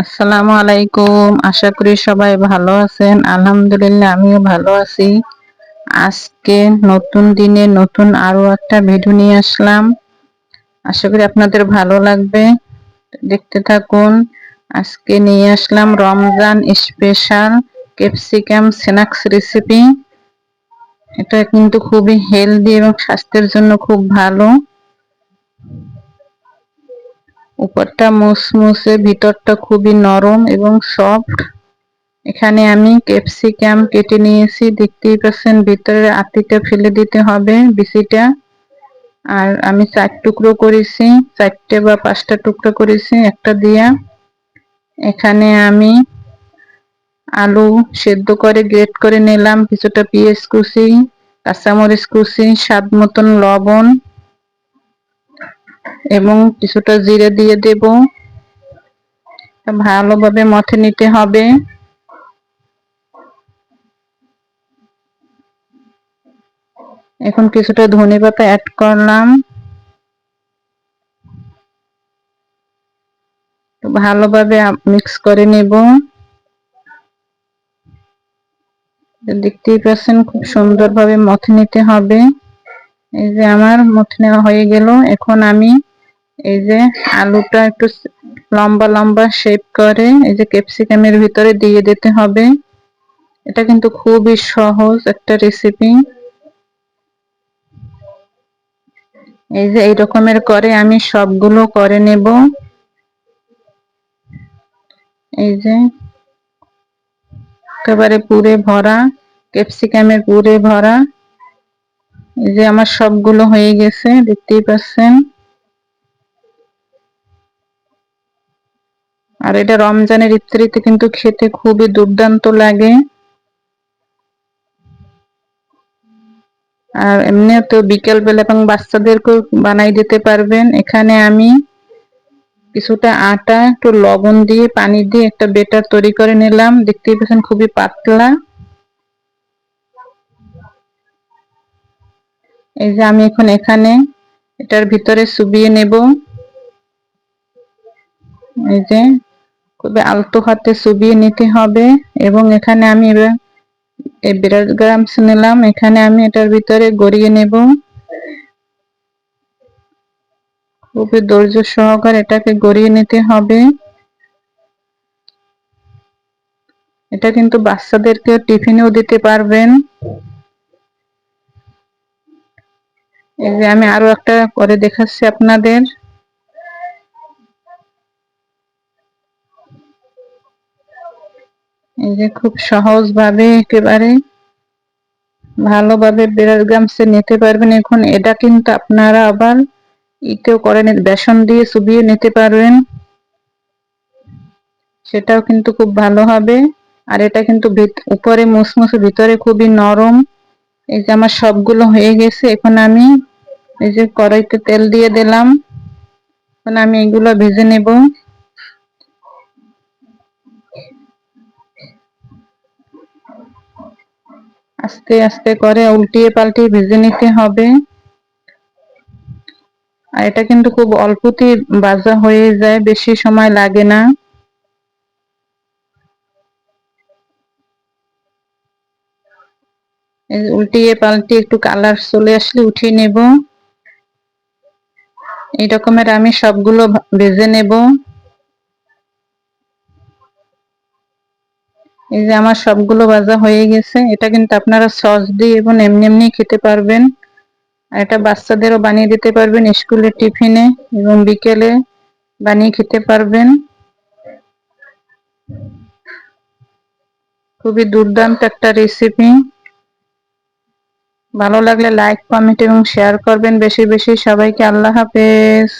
আসসালামু আলাইকুম। আশা করি সবাই ভালো আছেন। আলহামদুলিল্লাহ, আমিও ভালো আছি। আজকে নতুন দিনে নতুন আরও একটা ভিডিও নিয়ে আসলাম। আশা করি আপনাদের ভালো লাগবে। দেখতে থাকুন। আজকে নিয়ে আসলাম Ramzan special capsicum snacks recipe. এটা কিন্তু খুবই হেলদি এবং স্বাস্থ্যের জন্য খুব ভালো। উপরটা মুসমুসে, ভিতরটা খুবই নরম এবং সফট। এখানে আমি ক্যাপসিকাম কেটে নিয়েছি, দেখতেই পাচ্ছেন ভিতরের আতিটা ফেলে দিতে হবে বিচিটা আর আমি চার টুকরো করেছি, চারটে বা পাঁচটা টুকরো করেছি, একটা দিয়া। এখানে আমি আলু সেদ্ধ করে গ্রেট করে নিলাম, কিছুটা পেঁয়াজ কুচি, কাঁচামরিচ কুচি, স্বাদ মতন লবণ। এবং কিছুটা জিরে দিয়ে দেব। ভালোভাবে মথে নিতে হবে। এখন কিছুটা ধনে পাতা অ্যাড করলাম। ভালোভাবে মিক্স করে নেব। দেখতেই পাচ্ছেন খুব সুন্দরভাবে মথে নিতে হবে। এই যে আমার মুঠ নেওয়া হয়ে গেল। এখন আমি এই যে আলুটা একটু লম্বা লম্বা শেপ করে এই যে ক্যাপসিকামের ভিতরে দিয়ে দিতে হবে। এটা কিন্তু খুবই সহজ একটা রেসিপি এই যে এই রকমের করে আমি সবগুলো করে নেব। এই যে একেবারে পুরে ভরা ক্যাপসিকামের পুরে ভরা। এই যে আমার সবগুলো হয়ে গেছে, দেখতেই পাচ্ছেন। আর এটা রমজানের ইফতারিতে কিন্তু খেতে খুবই দুর্দান্ত লাগে। আর এমনি তো বিকেল বেলা এবং বাচ্চাদেরকেও বানাই দিতে পারবেন। এখানে আমি কিছুটা আটা, একটু লবণ দিয়ে, পানি দিয়ে একটা বেটার তৈরি করে নিলাম। দেখতেই পাচ্ছেন খুবই পাতলা। এই যে আমি এখন এখানে, এটার ভিতরে চুবিয়ে নেব। এই যে খুবই আলতো হাতে চুবিয়ে নিতে হবে এবং এখানে আমি এবার এই ব্রেড গ্রামস নিলাম। এখানে আমি এটার ভিতরে গড়িয়ে নেব। খুবই ধৈর্য সহকার এটাকে গড়িয়ে নিতে হবে। এটা কিন্তু বাচ্চাদেরকে টিফিনেও দিতে পারবেন। এই যে আমি আরও একটা করে দেখাচ্ছি আপনাদের। এই যে খুব সহজ ভাবে একেবারে ভালোভাবে বেড়ার গামছে নিতে পারবেন। এখন এটা কিন্তু আপনারা আবার ইতেও করে বেসন দিয়ে চুবিয়ে নিতে পারবেন। সেটাও কিন্তু খুব ভালো হবে। আর এটা কিন্তু উপরে মুসমুসে ভিতরে খুবই নরম। এই যে আমার সবগুলো হয়ে গেছে। এখন আমি এই যে কড়াইতে তেল দিয়ে দিলাম। এখন আমি এগুলো ভেজে নেব। আস্তে আস্তে করে উল্টিয়ে পাল্টিয়ে ভেজে নিতে হবে। আর এটা কিন্তু খুব অল্পতেই বাজা হয়ে যায়, বেশি সময় লাগে না। উল্টিয়ে পাল্টিয়ে একটু কালার চলে আসলে উঠিয়ে নেব। এই রকমের আমি সবগুলো ভেজে নেব। এই যে আমার সবগুলো ভাজা হয়ে গেছে। এটা কিন্তু আপনারা সস দিয়ে এবং এমনি এমনি খেতে পারবেন। আর এটা বাচ্চাদেরও বানিয়ে দিতে পারবেন স্কুলের টিফিনে এবং বিকেলে বানিয়ে খেতে পারবেন। খুবই দুর্দান্ত একটা রেসিপি ভালো লাগলে লাইক কমেন্ট এবং শেয়ার করবেন। বেশি বেশি সবাইকে আল্লাহ হাফেজ।